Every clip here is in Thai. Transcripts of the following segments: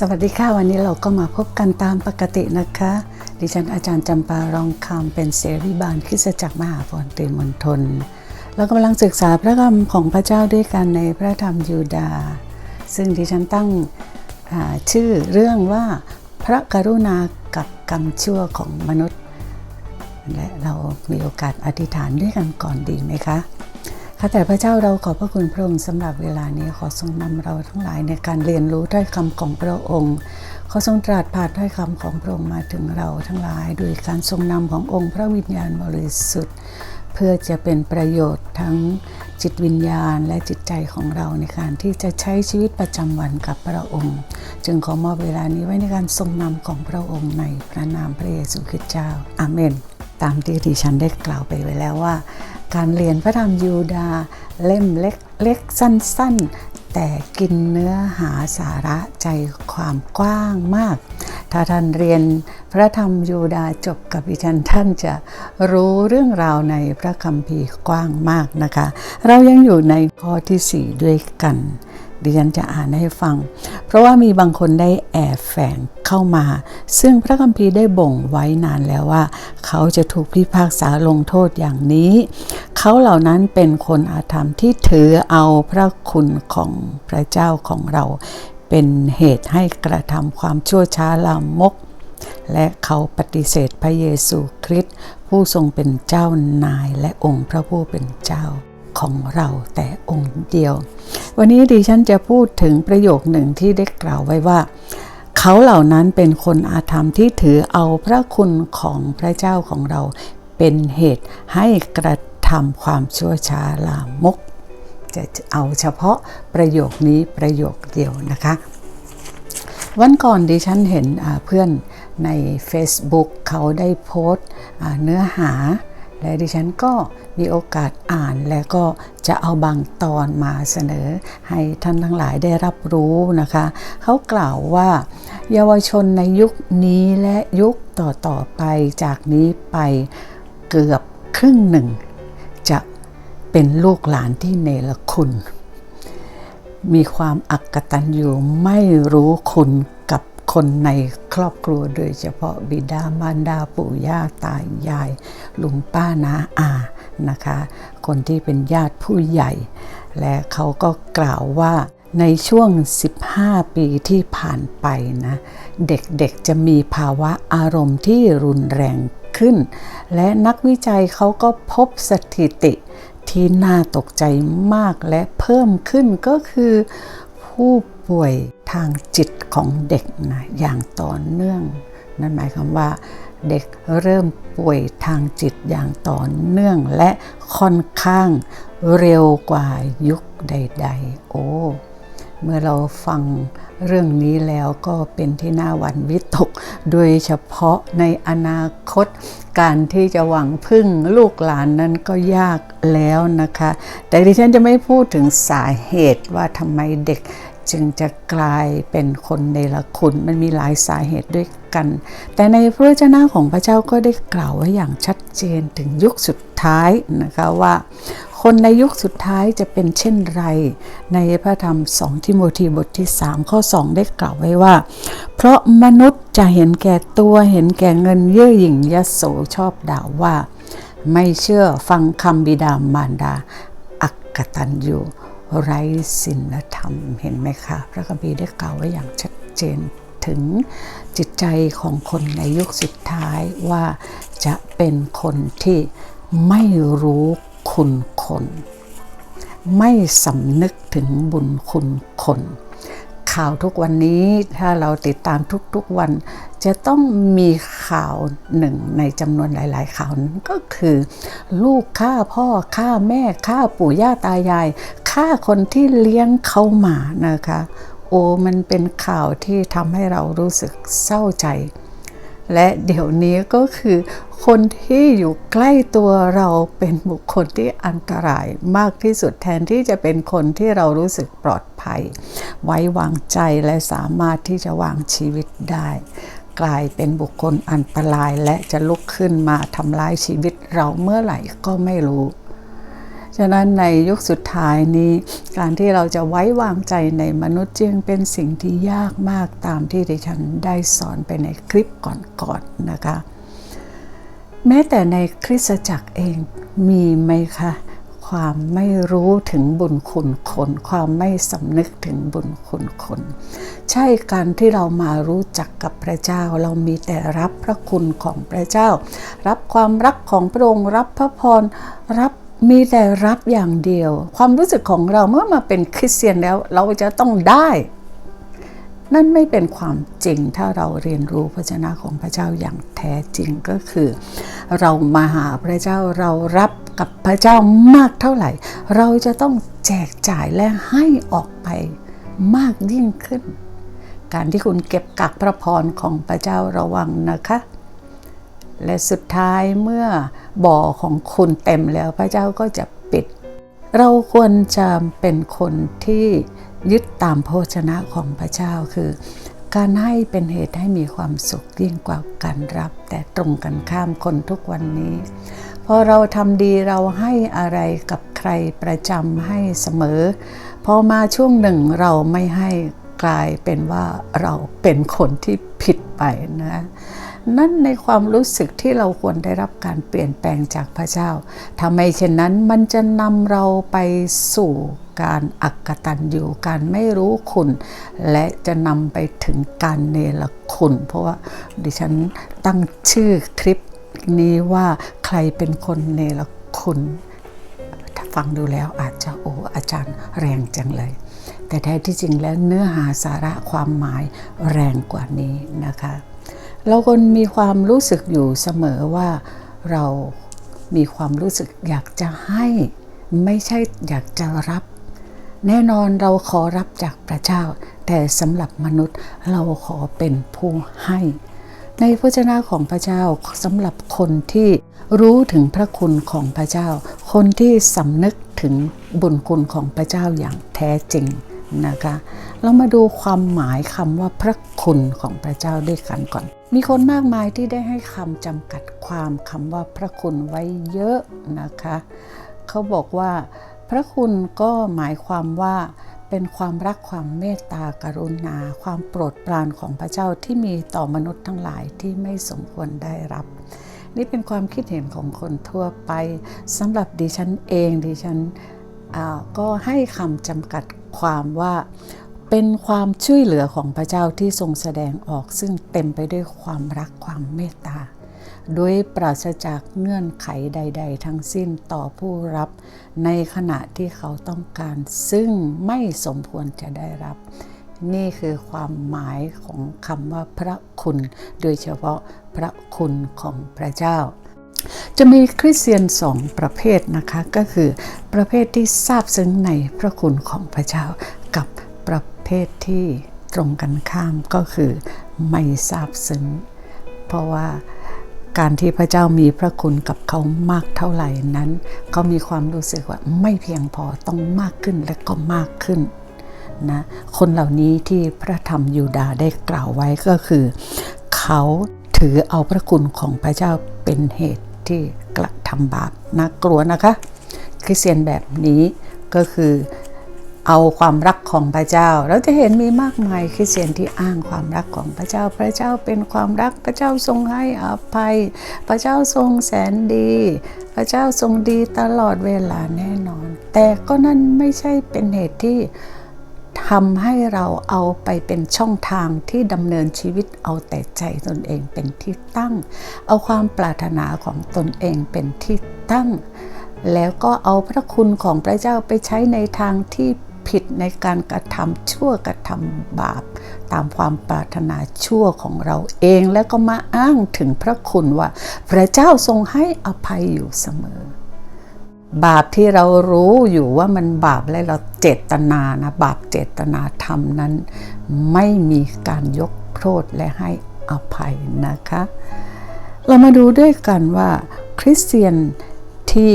สวัสดีค่ะวันนี้เราก็มาพบกันตามปกตินะคะ ดิฉันอาจารย์จำปารองคำเป็นเสรีบาลคิสจักรมหาพรเตมณฑลเรากำลังศึกษาพระคำของพระเจ้าด้วยกันในพระธรรมยูดา ซึ่งดิฉันตั้งชื่อเรื่องว่าพระกรุณากับกรรมชั่วของมนุษย์ และเรามีโอกาสอธิษฐานด้วยกันก่อนดีไหมคะ ข้าแต่พระเจ้าเราขอบพระคุณพระองค์สำหรับเวลานี้ขอทรงนำเราทั้งหลายในการเรียนรู้ถ้อยคำของพระองค์ ขอทรงตรัสผ่านถ้อยคำของพระองค์มาถึงเราทั้งหลายโดยการทรงนำขององค์พระวิญญาณบริสุทธิ์ เพื่อจะเป็นประโยชน์ทั้งจิตวิญญาณและจิตใจของเราในการที่จะใช้ชีวิตประจำวันกับพระองค์ จึงขอมอบเวลานี้ไว้ในการทรงนำของพระองค์ในพระนามพระเยซูคริสต์เจ้าอาเมน ตามที่ดิฉันได้กล่าวไปไว้แล้วว่า การเรียนพระธรรมยูดา เล่มเล็กเล็กสั้น ๆ แต่กินเนื้อหาสาระใจความกว้างมาก ถ้าท่านเรียนพระธรรมยูดาจบกับดิฉันท่านจะรู้เรื่องราวในพระคัมภีร์กว้างมากนะคะ เรายังอยู่ในข้อที่ 4 ด้วยกัน ดิฉันจะอ่านให้ฟัง เพราะว่ามีบางคนได้แอบแฝงเข้ามา ซึ่งพระคัมภีร์ได้บ่งไว้นานแล้วว่า เขาจะถูกพิพากษาลงโทษอย่างนี้ เขาเหล่านั้นเป็นคนอาธรรมที่ถือเอาพระคุณของพระเจ้าของเรา เป็นเหตุให้กระทำความชั่วช้าลามก และเขาปฏิเสธพระเยซูคริสต์ผู้ทรงเป็นเจ้านายและองค์พระผู้เป็นเจ้าของเราแต่องค์เดียว วันนี้ดิฉันจะพูดถึงประโยคหนึ่งที่ได้กล่าวไว้ว่า เขาเหล่านั้นเป็นคนอาธรรมที่ถือเอาพระคุณของพระเจ้าของเรา เป็นเหตุให้กระทำความชั่วช้าลามก จะเอาเฉพาะประโยคนี้ประโยคเดียวนะคะ วันก่อนดิฉันเห็นเพื่อนใน Facebook เขาได้โพสต์เนื้อหาและดิฉันก็ มีโอกาสอ่านและก็จะเอาบางตอนมาเสนอ ให้ท่านทั้งหลายได้รับรู้นะคะ เขากล่าวว่า เยาวชนในยุคนี้และยุคต่อๆไปจากนี้ไปเกือบครึ่งหนึ่ง จะเป็นลูกหลานที่เนรคุณ มีความอักตันอยู่ไม่รู้คุณกับคนในครอบครัวโดยเฉพาะบิดามารดาปู่ย่าตายายลุงป้านาอา นะคะ คนที่เป็นญาติผู้ใหญ่ และเขาก็กล่าวว่าในช่วง 15 ปีที่ผ่านไปนะ เด็กๆจะมีภาวะอารมณ์ที่รุนแรงขึ้น และนักวิจัยเขาก็พบสถิติที่น่าตกใจมากและเพิ่มขึ้นก็คือ ผู้ป่วยทางจิตของเด็กนะอย่างต่อเนื่อง นั่นหมายความว่า เด็กเริ่มป่วยทางจิตอย่างต่อเนื่องและค่อนข้างเร็วกว่ายุคใด ๆ โอ้ เมื่อเราฟังเรื่องนี้แล้วก็เป็นที่น่าหวั่นวิตก โดยเฉพาะในอนาคตการที่จะหวังพึ่งลูกหลานนั้นก็ยากแล้วนะคะ แต่ดิฉันจะไม่พูดถึงสาเหตุว่าทำไมเด็ก จึงจะกลายเป็นคนในละคุณมันมีหลายสาเหตุด้วยกัน แต่ในพระวจนะของพระเจ้าก็ได้กล่าวไว้อย่างชัดเจนถึงยุคสุดท้ายนะคะว่า คนในยุคสุดท้ายจะเป็นเช่นไร ในพระธรรมสองทิโมธีบทที่ 3 ข้อ 2 ได้กล่าวไว้ว่า เพราะมนุษย์จะเห็นแก่ตัวเห็นแก่เงินเย่อหยิ่งยโสชอบด่าว่า ไม่เชื่อฟังคำบิดามารดา อักกตันอยู่ ไร้ศีลธรรมเห็นไหมคะ พระคัมภีร์ได้กล่าวไว้อย่างชัดเจนถึงจิตใจของคนในยุคสุดท้ายว่าจะเป็นคนที่ไม่รู้คุณคน ไม่สำนึกถึงบุญคุณคน ข่าวทุกวันนี้ถ้าเราติดตามทุกๆวัน จะต้องมีข่าวหนึ่งในจำนวนหลาย ๆ ข่าวนั้นก็คือ ลูกฆ่าพ่อฆ่าแม่ฆ่าปู่ย่าตายาย ฆ่าคนที่เลี้ยงเขามานะคะ โอ้มันเป็นข่าวที่ทำให้เรารู้สึกเศร้าใจ และเดี๋ยวนี้ก็คือคนที่อยู่ใกล้ตัวเราเป็นบุคคลที่อันตรายมากที่สุดแทนที่จะเป็นคนที่เรารู้สึกปลอดภัย ไว้วางใจและสามารถที่จะวางชีวิตได้ กลายเป็นบุคคลอันตรายและจะลุกขึ้นมาทำร้ายชีวิตเราเมื่อไหร่ก็ไม่รู้ ฉะนั้นในยุคสุดท้ายนี้ การที่เราจะไว้วางใจในมนุษย์จึงเป็นสิ่งที่ยากมากตามที่ดิฉันได้สอนไปในคลิปก่อนๆนนะคะ แม้แต่ในคริสตจักรเองมีไหมคะความไม่รู้ถึงบุญคุณคน ความไม่สำนึกถึงบุญคุณคน ใช่การที่เรามารู้จักกับพระเจ้า เรามีแต่รับพระคุณของพระเจ้า รับความรักของพระองค์ รับพระพร รับ มีแต่รับอย่างเดียว ความรู้สึกของเราเมื่อมาเป็นคริสเตียนแล้ว เราจะต้องได้ นั่นไม่เป็นความจริงถ้าเราเรียนรู้พระเจ้าของพระเจ้าอย่างแท้จริงก็คือ เรามาหาพระเจ้าเรารับกับพระเจ้ามากเท่าไหร่ เราจะต้องแจกจ่ายและให้ออกไปมากยิ่งขึ้น การที่คุณเก็บกักพระพรของพระเจ้าระวังนะคะ และสุดท้ายเมื่อบ่อของคุณเต็มแล้วพระเจ้าก็จะปิด เราควรจะเป็นคนที่ยึดตามโภชนะของพระเจ้าคือ การให้เป็นเหตุให้มีความสุขยิ่งกว่าการรับ แต่ตรงกันข้ามคนทุกวันนี้ พอเราทำดีเราให้อะไรกับใครประจำให้เสมอ พอมาช่วงหนึ่งเราไม่ให้กลายเป็นว่าเราเป็นคนที่ผิดไปนะ นั่นในความรู้สึกที่เราควรได้รับการเปลี่ยนแปลงจากพระเจ้าทำไมเช่นนั้นมันจะนำเราไปสู่การอักตันอยู่การไม่รู้คุณ และจะนำไปถึงการเนรคุณ เพราะว่าดิฉันตั้งชื่อคลิปนี้ว่าใครเป็นคนเนรคุณถ้าฟังดูแล้วอาจจะโอ้อาจารย์แรงจังเลย แต่แท้ที่จริงแล้วเนื้อหาสาระความหมายแรงกว่านี้นะคะ เราคนมีความรู้สึกอยู่เสมอว่าเรามีความรู้สึกอยากจะให้ไม่ใช่อยากจะรับ แน่นอนเราขอรับจากพระเจ้า แต่สำหรับมนุษย์เราขอเป็นผู้ให้ ในพระเจ้าของพระเจ้าสำหรับคนที่รู้ถึงพระคุณของพระเจ้า คนที่สำนึกถึงบุญคุณของพระเจ้าอย่างแท้จริงนะคะ เรามาดูความหมายคำว่าพระคุณของพระเจ้าด้วยกันก่อน มีคนมากมายที่ได้ให้คำจำกัดความคำว่าพระคุณไว้เยอะนะคะ เขาบอกว่า พระคุณก็หมายความว่าเป็นความรักความเมตตากรุณา ความโปรดปรานของพระเจ้าที่มีต่อมนุษย์ทั้งหลายที่ไม่สมควรได้รับ นี่เป็นความคิดเห็นของคนทั่วไปสำหรับดิฉันเองดิฉันก็ให้คำจำกัดความว่า เป็นความช่วยเหลือของพระเจ้าที่ทรงแสดงออกซึ่งเต็มไปด้วยความรักความเมตตา โดยปราศจากเงื่อนไขใด ๆ ทั้งสิ้นต่อผู้รับในขณะที่เขาต้องการ ซึ่งไม่สมควรจะได้รับ นี่คือความหมายของคำว่าพระคุณ โดยเฉพาะพระคุณของพระเจ้าจะมีคริสเตียนสองประเภทนะคะก็คือประเภทที่ทราบซึ้งในพระคุณของพระเจ้ากับ ประเภทที่ตรงกันข้ามก็คือไม่ทราบซึ้ง เพราะว่าการที่พระเจ้ามีพระคุณกับเขามากเท่าไหร่นั้น เขามีความรู้สึกว่าไม่เพียงพอต้องมากขึ้นและก็มากขึ้นนะคนเหล่านี้ที่พระธรรมยูดาได้กล่าวไว้ก็คือ เขาถือเอาพระคุณของพระเจ้าเป็นเหตุที่กระทำบาปน่ากลัวนะคะ คริสเตียนแบบนี้ก็คือ เอาความรักของพระเจ้า เราจะเห็นมีมากมายคริสเตียนที่อ้างความรักของพระเจ้า พระเจ้าเป็นความรักพระเจ้าทรงให้อภัย พระเจ้าทรงแสนดี พระเจ้าทรงดีตลอดเวลาแน่นอน แต่ก็นั่นไม่ใช่เป็นเหตุที่ทำให้เราเอาไปเป็นช่องทางที่ดำเนินชีวิตเอาแต่ใจตนเองเป็นที่ตั้ง เอาความปรารถนาของตนเองเป็นที่ตั้ง แล้วก็เอาพระคุณของพระเจ้าไปใช้ในทางที่ ผิดในการกระทำชั่วกระทำบาป ตามความปรารถนาชั่วของเราเองแล้วก็มาอ้างถึงพระคุณว่า พระเจ้าทรงให้อภัยอยู่เสมอ บาปที่เรารู้อยู่ว่ามันบาปและเราเจตนานะบาปเจตนาทำนั้น ไม่มีการยกโทษและให้อภัยนะคะ เรามาดูด้วยกันว่าคริสเตียนที่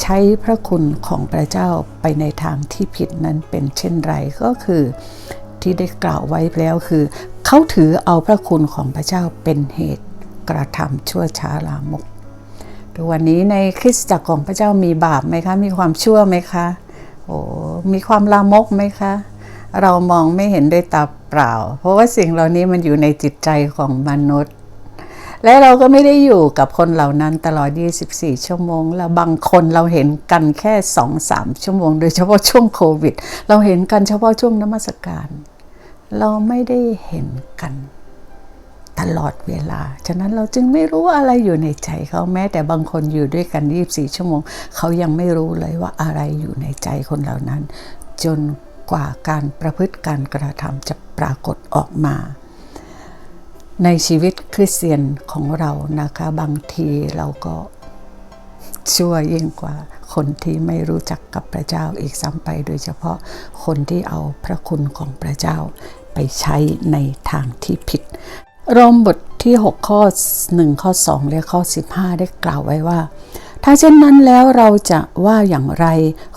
ใช้พระคุณของพระเจ้าไปในทางที่ผิดนั้นเป็นเช่นไรก็คือที่ได้กล่าวไว้แล้วคือ เขาถือเอาพระคุณของพระเจ้าเป็นเหตุกระทำชั่วช้าลามกดทุกวันนี้ในคริสตจักรของพระเจ้ามีบาปไหมคะ มีความชั่วไหมคะโอ้มีความลามกไหมคะ เรามองไม่เห็นด้วยตาเปล่า เพราะว่าสิ่งเหล่านี้มันอยู่ในจิตใจของมนุษย์ และเราก็ไม่ได้อยู่กับคนเหล่านั้นตลอด 24 ชั่วโมง แล้วบางคนเราเห็นกันแค่ 2-3 ชั่วโมง โดยเฉพาะช่วงโควิด เราเห็นกันเฉพาะช่วงนมัสการ เราไม่ได้เห็นกันตลอดเวลา ฉะนั้นเราจึงไม่รู้อะไรอยู่ในใจเขาแม้ แต่บางคนอยู่ด้วยกัน 24 ชั่วโมง เขายังไม่รู้เลยว่าอะไรอยู่ในใจคนเหล่านั้น จนกว่าการประพฤติการกระทำจะปรากฏออกมา ในชีวิตคริสเตียนของเรานะคะ บางทีเราก็ชั่วยิ่งกว่าคนที่ไม่รู้จักกับพระเจ้าอีกซ้ำไป โดยเฉพาะคนที่เอาพระคุณของพระเจ้าไปใช้ในทางที่ผิด โรมบทที่ 6 ข้อ 1 ข้อ 2 และข้อ 15 ได้กล่าวไว้ว่า ถ้าเช่นนั้นแล้วเราจะว่าอย่างไร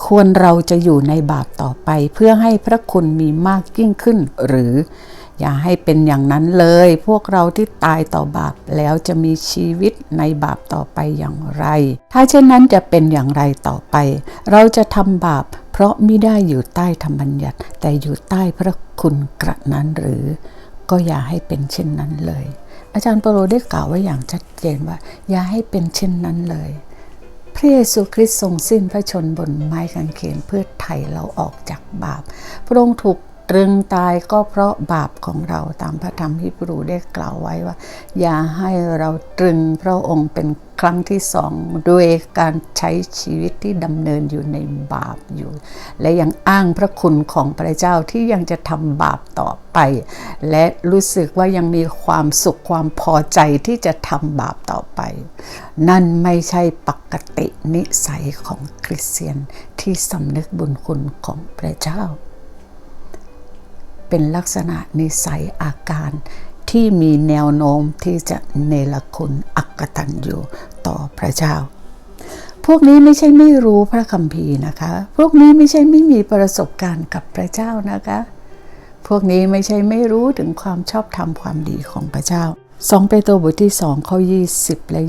ควรเราจะอยู่ในบาปต่อไป เพื่อให้พระคุณมีมากยิ่งขึ้นหรือ อย่าให้เป็นอย่างนั้นเลย พวกเราที่ตายต่อบาปแล้วจะมีชีวิตในบาปต่อไปอย่างไร ถ้าเช่นนั้นจะเป็นอย่างไรต่อไป เราจะทำบาปเพราะไม่ได้อยู่ใต้ธรรมบัญญัติ แต่อยู่ใต้พระคุณกระนั้นหรือ ก็อย่าให้เป็นเช่นนั้นเลย อาจารย์เปโลได้กล่าวไว้อย่างชัดเจนว่า อย่าให้เป็นเช่นนั้นเลยพระเยซูคริสต์ทรงสิ้นพระชนบนไม้กางเขนเพื่อไถ่เราออกจากบาป พระองค์ถูก ตรึงตายก็เพราะบาปของเราตามพระธรรมฮิบรูได้กล่าวไว้ว่า อย่าให้เราตรึงพระองค์เป็นครั้งที่สองด้วยการใช้ชีวิตที่ดำเนินอยู่ในบาปอยู่ และยังอ้างพระคุณของพระเจ้าที่ยังจะทำบาปต่อไป และรู้สึกว่ายังมีความสุขความพอใจที่จะทำบาปต่อไป นั่นไม่ใช่ปกตินิสัยของคริสเตียนที่สำนึกบุญคุณของพระเจ้า เป็นลักษณะนิสัยอาการที่มีแนวโน้มที่จะเนรคุณอักตันอยู่ต่อพระเจ้า พวกนี้ไม่ใช่ไม่รู้พระคัมภีร์นะคะ พวกนี้ไม่ใช่ไม่มีประสบการณ์กับพระเจ้านะคะ พวกนี้ไม่ใช่ไม่รู้ถึงความชอบธรรมความดีของพระเจ้า 2 เปโตรบทที่2ข้อ20 และ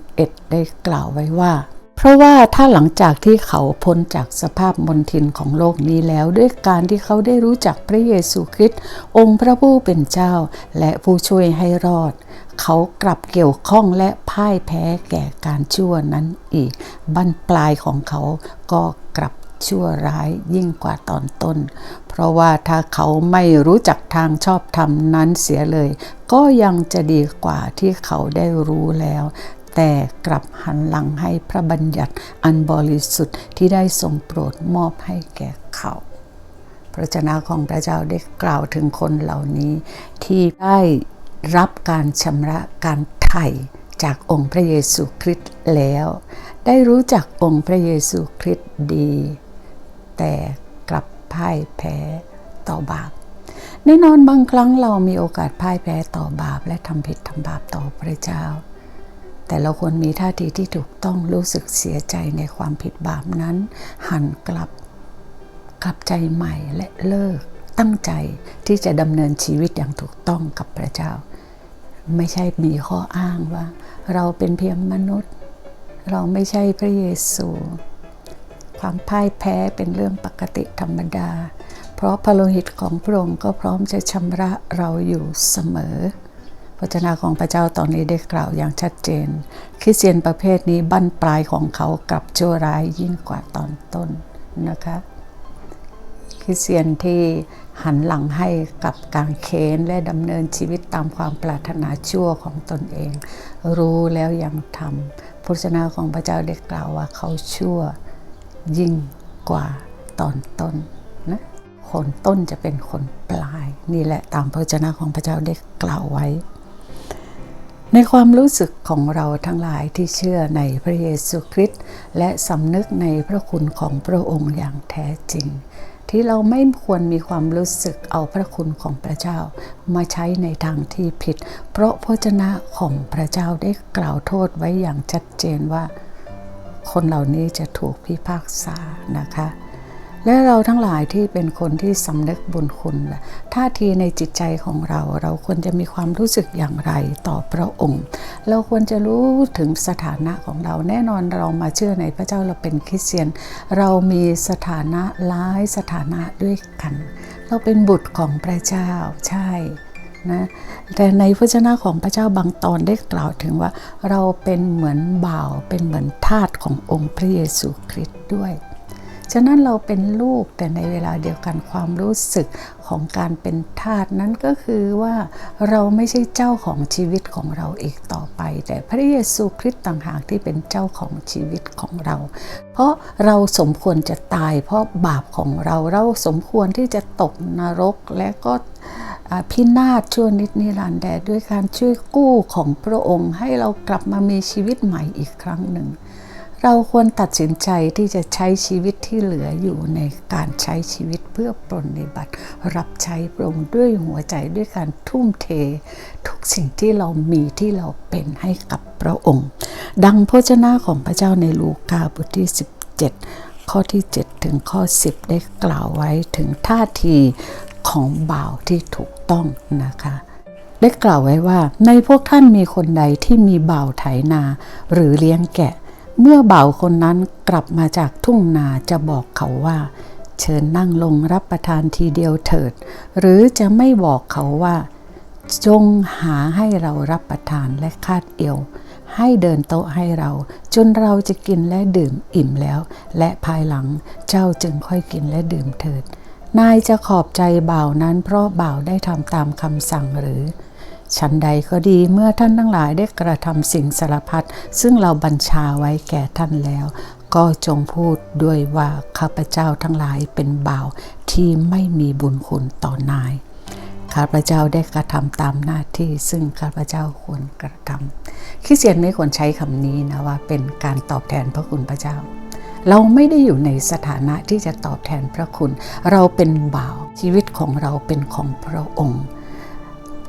21 ได้กล่าวไว้ว่า เพราะว่าถ้าหลังจากที่เขาพ้นจากสภาพมนทินของโลกนี้แล้ว ด้วยการที่เขาได้รู้จักพระเยซูคริสต์องค์พระผู้เป็นเจ้า และผู้ช่วยให้รอด เขากลับเกี่ยวข้องและพ่ายแพ้แก่การชั่วนั้นอีกบั้นปลายของเขาก็กลับชั่วร้ายยิ่งกว่าตอนต้น เพราะว่าถ้าเขาไม่รู้จักทางชอบธรรมนั้นเสียเลย ก็ยังจะดีกว่าที่เขาได้รู้แล้ว แต่กลับหันหลังให้พระบัญญัติอันบริสุทธิ์ที่ได้ทรงโปรดมอบให้แก่เขาพระเจ้าของพระเจ้าได้กล่าวถึงคนเหล่านี้ที่ได้รับการชำระการไถ่จากองค์พระเยซูคริสต์แล้ว ได้รู้จักองค์พระเยซูคริสต์ดี แต่กลับพ่ายแพ้ต่อบาปแน่นอนบางครั้งเรามีโอกาสพ่ายแพ้ต่อบาปและทำผิดทำบาปต่อพระเจ้า แต่เราควรมีท่าทีที่ถูกต้องรู้สึกเสียใจในความผิดบาปนั้น หันกลับกลับใจใหม่และเลิกตั้งใจที่จะดำเนินชีวิตอย่างถูกต้องกับพระเจ้า ไม่ใช่มีข้ออ้างว่า เราเป็นเพียงมนุษย์ เราไม่ใช่พระเยซู ความพ่ายแพ้เป็นเรื่องปกติธรรมดา เพราะพระโลหิตของพระองค์ก็พร้อมจะชำระเราอยู่เสมอ ระเจ้าของพระเจ้าตอนนี้ได้กล่าวอย่างชัดเจน คริสเตียนประเภทนี้บั้นปลายของเขากลับชั่วร้ายยิ่งกว่าตอนต้นนะคะคริสเตียนที่หันหลังให้กับการเค้นและดำเนินชีวิตตามความปรารถนาชั่วของตนเอง รู้แล้วยังทำพระเจ้าของพระเจ้าได้กล่าวว่าเขาชั่วยิ่งกว่าตอนต้นนะคนต้นจะเป็นคนปลาย นี่แหละตามพระเจ้าของพระเจ้าได้กล่าวไว้ ในความรู้สึกของเราทั้งหลายที่เชื่อในพระเยซูคริสต์และสำนึกในพระคุณของพระองค์อย่างแท้จริง ที่เราไม่ควรมีความรู้สึกเอาพระคุณของพระเจ้า มาใช้ในทางที่ผิด เพราะพระเจ้าของพระเจ้าได้กล่าวโทษไว้อย่างชัดเจนว่า คนเหล่านี้จะถูกพิพากษานะคะ และเราทั้งหลายที่เป็นคนที่สำนึกบุญคุณล่ะท่าทีในจิตใจของเรา เราควรจะมีความรู้สึกอย่างไรต่อพระองค์ เราควรจะรู้ถึงสถานะของเราแน่นอนเรามาเชื่อในพระเจ้าเราเป็นคริสเตียน เรามีสถานะหลายสถานะด้วยกัน เราเป็นบุตรของพระเจ้าใช่นะแต่ในพระเจ้าของพระเจ้าบางตอนได้กล่าวถึงว่า เราเป็นเหมือนบ่าวเป็นเหมือนทาสขององค์พระเยซูคริสต์ด้วย ฉะนั้นเราเป็นลูกแต่ในเวลาเดียวกันความรู้สึกของการเป็นทาสนั้นก็คือว่าเราไม่ใช่เจ้าของชีวิตของเราอีกต่อไป แต่พระเยซูคริสต์ต่างหากที่เป็นเจ้าของชีวิตของเรา เพราะเราสมควรจะตาย เพราะบาปของเราเราสมควรที่จะตกนรกและก็พินาศชั่วนิดนิรันดร์แต่ด้วยการช่วยกู้ของพระองค์ให้เรากลับมามีชีวิตใหม่อีกครั้งหนึ่ง เราควรตัดสินใจที่จะใช้ชีวิตที่เหลืออยู่ในการใช้ชีวิตเพื่อปรนนิบัติ รับใช้พระองค์ด้วยหัวใจด้วยการทุ่มเท ทุกสิ่งที่เรามีที่เราเป็นให้กับพระองค์ ดังพระเจ้าของพระเจ้าในลูกาบทที่ 17 ข้อที่ 7 ถึงข้อ 10 ได้กล่าวไว้ถึงท่าทีของบ่าวที่ถูกต้องนะคะได้กล่าวไว้ว่าในพวกท่านมีคนใดที่มีบ่าวไถนาหรือเลี้ยงแกะ เมื่อบ่าวคนนั้นกลับมาจากทุ่งนาจะบอกเขาว่า เชิญนั่งลงรับประทานทีเดียวเถิด หรือจะไม่บอกเขาว่า จงหาให้เรารับประทานและคาดเอว ให้เดินโต๊ะให้เรา จนเราจะกินและดื่มอิ่มแล้ว และภายหลังเจ้าจึงค่อยกินและดื่มเถิด นายจะขอบใจบ่าวนั้นเพราะบ่าวได้ทำตามคำสั่งหรือ ฉันใดก็ดีเมื่อท่านทั้งหลายได้กระทำสิ่งสารพัดซึ่งเราบัญชาไว้แก่ท่านแล้ว ก็จงพูดด้วยว่าข้าพเจ้าทั้งหลายเป็นบ่าวที่ไม่มีบุญคุณต่อนายข้าพเจ้าได้กระทำตามหน้าที่ซึ่งข้าพเจ้าควรกระทำคริสเตียนไม่ควรใช้คำนี้นะว่าเป็นการตอบแทนพระคุณพระเจ้า เราไม่ได้อยู่ในสถานะที่จะตอบแทนพระคุณ เราเป็นบ่าวชีวิตของเราเป็นของพระองค์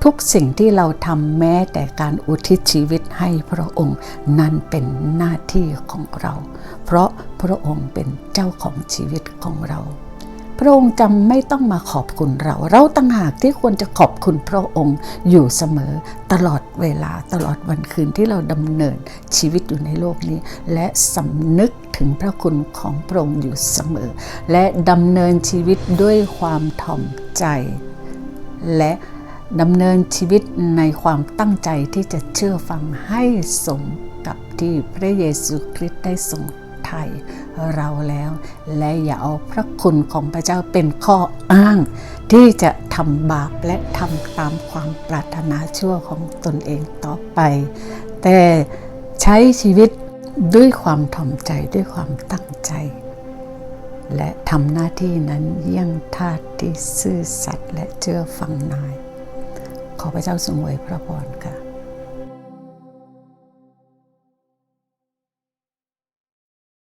ทุกสิ่งที่เราทำแม้แต่การอุทิศชีวิตให้พระองค์นั่นเป็นหน้าที่ของเรา เพราะพระองค์เป็นเจ้าของชีวิตของเรา พระองค์จำไม่ต้องมาขอบคุณเรา เราต่างหากที่ควรจะขอบคุณพระองค์อยู่เสมอตลอดเวลาตลอดวันคืนที่เราดำเนินชีวิตอยู่ในโลกนี้ และสำนึกถึงพระคุณของพระองค์อยู่เสมอ และดำเนินชีวิตด้วยความถ่อมใจ และ ดำเนินชีวิตในความตั้งใจที่จะเชื่อฟังให้สมกับที่พระเยซูคริสต์ได้ทรงไถ่เราแล้ว และอย่าเอาพระคุณของพระเจ้าเป็นข้ออ้าง ที่จะทำบาปและทำตามความปรารถนาชั่วของตนเองต่อไป แต่ใช้ชีวิตด้วยความถ่อมใจด้วยความตั้งใจ และทำหน้าที่นั้นเยี่ยงทาสที่ซื่อสัตย์และเชื่อฟังนาย ขอพระเจ้าทรงอวยพระพรค่ะ